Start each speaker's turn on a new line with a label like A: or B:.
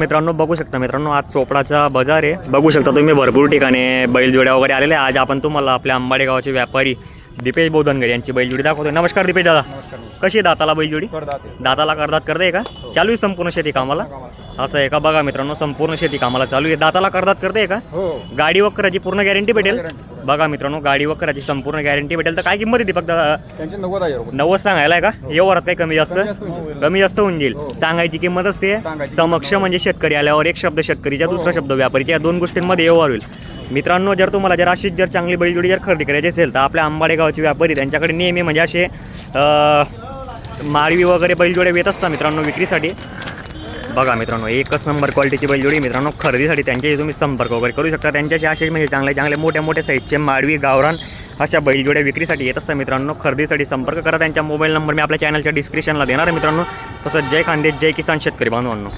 A: मित्रांनो बघू शकता मित्रांनो आज चोपडाचा बाजार आहे. बघू शकता तुम्ही भरपूर ठिकाणी बैलजोड्या वगैरे आलेल्या आहे आज आपण तुम्हाला आपल्या अंबाडे गावाचे व्यापारी दीपेश बोधनगर यांची बैलजोडी दाखवतोय. नमस्कार दीपेश दादा. कशी आहे दाताला बैलजोडी? दाताला करदात करते का? चालू आहे संपूर्ण शेती कामाला? असं आहे का? बघा मित्रांनो संपूर्ण शेती कामाला चालू आहे. दाताला करदात करते का?
B: हो.
A: गाडी वक्राची पूर्ण गॅरंटी भेटेल? बघा मित्रांनो गाडी वक्राची संपूर्ण गॅरंटी भेटेल. तर काय किंमत दादा
B: त्यांचे नव्वद हजार रुपये.
A: नव्वद सांगायला आहे का व्यवहारात काही कमी जास्त. कमी जास्त होऊन जाईल. सांगायची किंमत असते.
B: सांगायची
A: समक्ष म्हणजे शेतकरी आल्यावर एक शब्द शेतकरीच्या दुसरा शब्द व्यापारीच्या या दोन गोष्टींमध्ये व्यवहार होईल. मित्रांनो जर तुम्हाला जर अशीच जर चांगली बैलजोडी जर खरेदी करायची असेल तर आपल्या आंबाडे गावाचे व्यापारी त्यांच्याकडे नेहमी म्हणजे असे अं, माळवी वगैरे बैलजोड्या येत असतात मित्रांनो विक्रीसाठी. बघा मित्रांनो एकच नंबर क्वालिटीची बैलजोडी मित्रांनो खरेदीसाठी त्यांच्याशी तुम्ही संपर्क वगैरे करू शकता. त्यांच्याशी असे म्हणजे चांगले चांगले मोठ्या मोठ्या साईजचे माळवी गावरान अशा बैलजोड्या विक्रीसाठी येत असतात मित्रांनो खरेदीसाठी संपर्क करा. त्यांच्या मोबाईल नंबर मी आपल्या चॅनलच्या डिस्क्रिप्शनला देणार आहे मित्रांनो. तसंच जय खांदे जय किसान शेतकरी बांधवांनो.